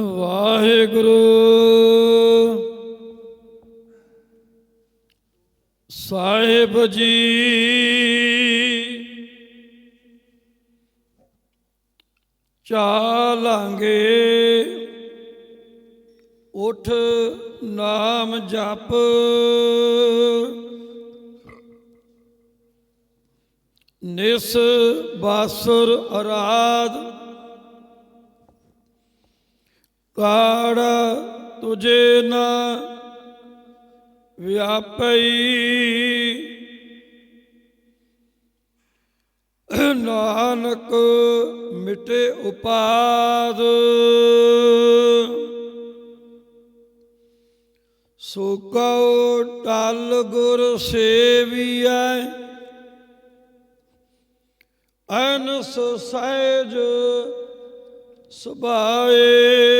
ਵਾਹਿਗੁਰੂ। ਸਾਹਿਬ ਜੀ ਚਾਲਾਂਗੇ। ਉਠ ਨਾਮ ਜਪ। ਨਿਸ ਬਾਸੁਰ ਅਰਾਧ। ਕਾੜਾ ਤੁਝੇ ਨਾ ਵਿਆਪਈ। ਨਾਨਕ ਮਿਟੇ ਉਪਾਦ। ਸੋ ਕਉ ਟਲ ਗੁਰ ਸੇਵੀਐ। ਅਨਸ ਸਹਿਜ ਸੁਭਾਏ।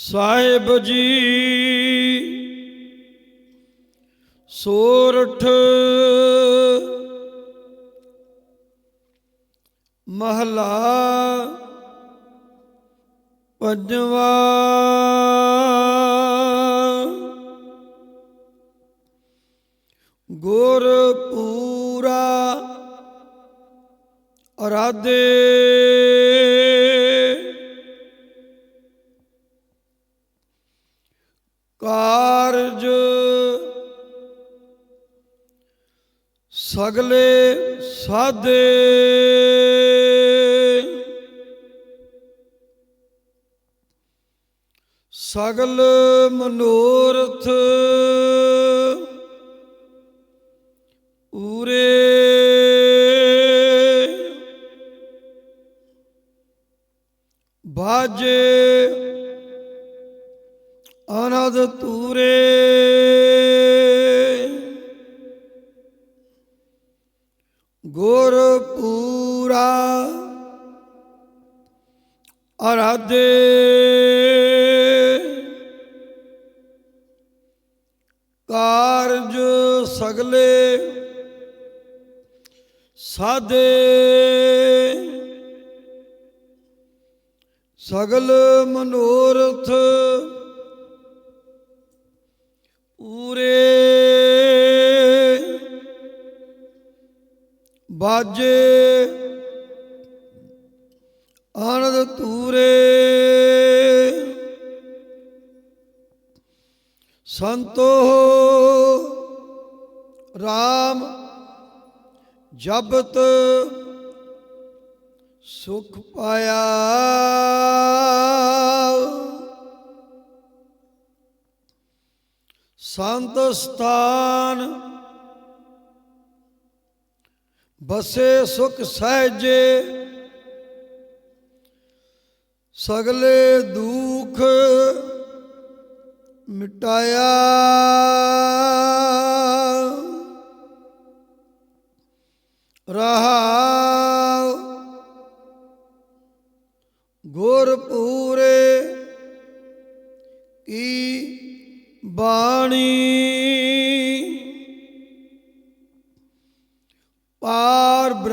ਸਾਹਿਬ ਜੀ ਸੋਰਠ ਮਹਲਾ ਪੰਜਵਾ। ਗੁਰ ਪੂਰਾ ਅਰਾਧੇ। ਕਾਰਜ ਸਗਲੇ ਸਾਦੇ ਸਗਲ ਮਨੋਰਥ ਉਰੇ। ਬਾਜੇ ਅਨਦ ਤੂਰੇ। ਗੁਰ ਪੂਰਾ ਅਰਾਧੇ। ਕਾਰਜ ਸਗਲੇ ਸਾਧੇ। ਸਗਲ ਮਨੋਰਥ ਬਾਜੇ ਆਨੰਦ ਤੂਰੇ ਸੰਤੋ RAM ਜਬਤ ਸੁਖ ਪਾਇਆ। ਸੰਤ ਸਥਾਨ ਬਸੇ ਸੁਖ ਸਹਿਜੇ ਸਗਲੇ ਦੁਖ ਮਿਟਾਇਆ। ਰਹਾਉ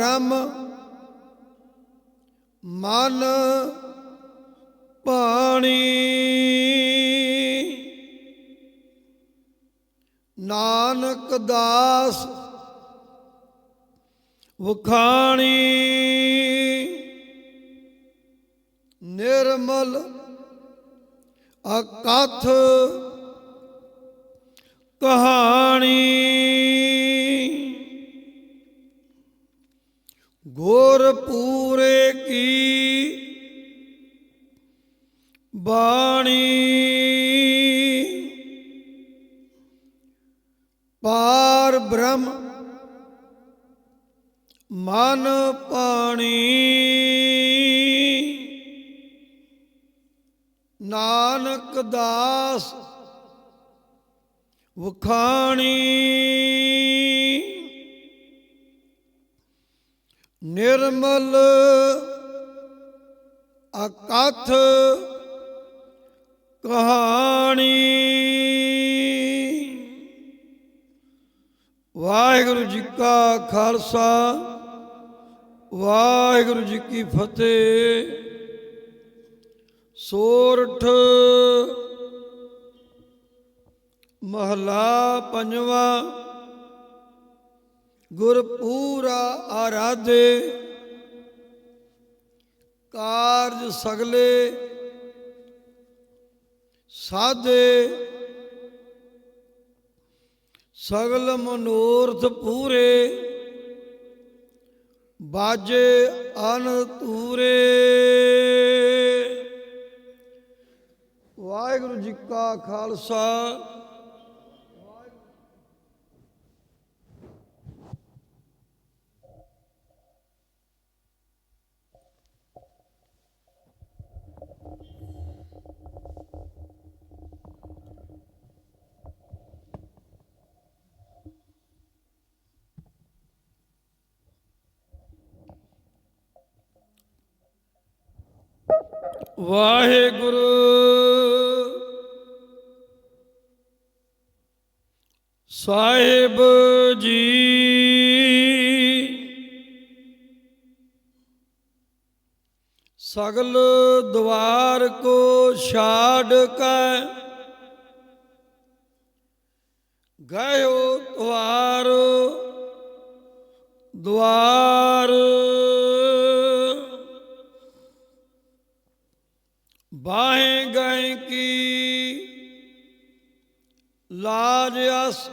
ਪਾਰ ਮਨ ਪਾਣੀ ਨਾਨਕ ਦਾਸ ਵਖਾਣੀ ਨਿਰਮਲ ਅਕਥ ਕਹਾਣੀ ਗੁਰ ਪੂਰੇ ਕੀ ਬਾਣੀ ਪਾਰ ਬ੍ਰਹਮ ਮਨ ਪਾਣੀ ਨਾਨਕ ਦਾਸ ਵਖਾਣੀ ਨਿਰਮਲ ਅਕਥ ਕਹਾਣੀ। ਵਾਹਿਗੁਰੂ ਜੀ ਕਾ ਖਾਲਸਾ ਵਾਹਿਗੁਰੂ ਜੀ ਕੀ ਫਤਿਹ। ਸੋਰਠ ਮਹਲਾ ਪੰਜਵਾਂ ਗੁਰਪੂਰਾ ਆਰਾਧੇ, ਕਾਰਜ ਸਗਲੇ ਸਾਧੇ, ਸਗਲ ਮਨੋਰਥ ਪੂਰੇ, ਬਾਜੇ ਅਨ ਤੂਰੇ। ਵਾਹਿਗੁਰੂ ਜੀ ਕਾ ਖਾਲਸਾ। ਵਾਹਿਗੁਰੂ। ਸਾਹਿਬ ਜੀ। ਸਗਲ ਦਵਾਰ ਕੋ ਛਾੜ ਕੈ। ਗਇਓ ਦਵਾਰ ਦਵਾਰ ਲਾਜ ਅਸ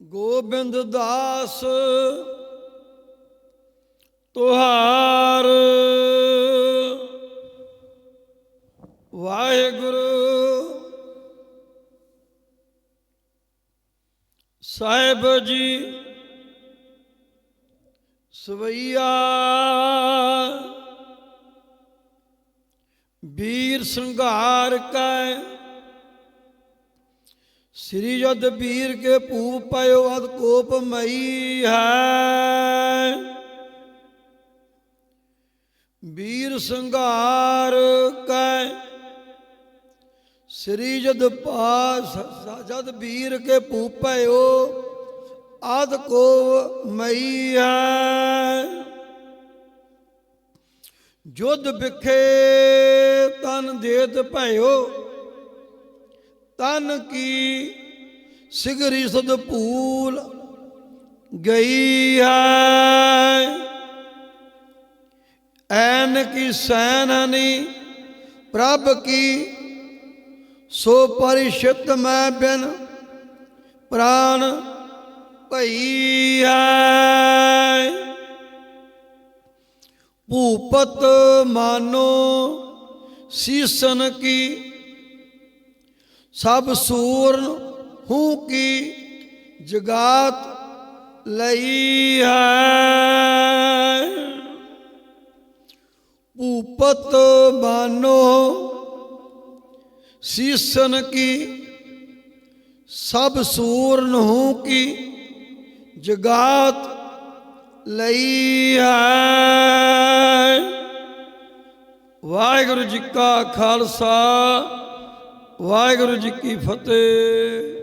ਗੋਬਿੰਦ ਦਾਸ ਤੁਹਾਰ। ਵਾਹਿਗੁਰੂ ਸਾਹਿਬ ਜੀ ਸਵਈਆ ਵੀਰ ਸੰਘਾਰ ਕੈ ਸ੍ਰੀ ਜਦ ਵੀਰ ਕੇ ਭੂਪ ਪਇਓ ਅਦ ਕੋਪ ਮਈ ਹੈ। ਵੀਰ ਸੰਘਾਰ ਕੈ ਸ੍ਰੀ ਜਦ ਪਾਸ ਜਦ ਵੀਰ ਕੇ ਭੂਪ ਪਇਓ ਅਦ ਕੋ ਮਈ ਹੈ। ਜੁਧ ਵਿਖੇ ਤਨ ਦੇਤ ਭਇਓ ਤਨ ਕੀ ਸਿਗਰੀ ਸਦ ਭੂਲ ਗਈ ਹੈ। ਐਨ ਕੀ ਸੈਨਨੀ ਪ੍ਰਭ ਕੀ, ਸੋ ਪਰਿਸ਼ਿਤ ਮੈਂ ਬਿਨ ਪ੍ਰਾਨ ਭਈ ਹੈ। ਭੂਪਤ ਮਾਨੋ ਸੀਸਨ ਕੀ ਸਭ ਸੂਰਨ ਹੂੰ ਕੀ ਜਗਾਤ ਲਈ ਹੈ। ਭੂਪਤ ਬਾਨੋ, ਸੀਸਨ ਕੀ ਸਭ ਸੂਰਨ ਹੂੰ ਕੀ ਜਗਾਤ ਲਈ ਹੈ। ਵਾਹਿਗੁਰੂ ਜੀ ਕਾ ਖਾਲਸਾ ਵਾਹਿਗੁਰੂ ਜੀ ਕੀ ਫਤਿਹ।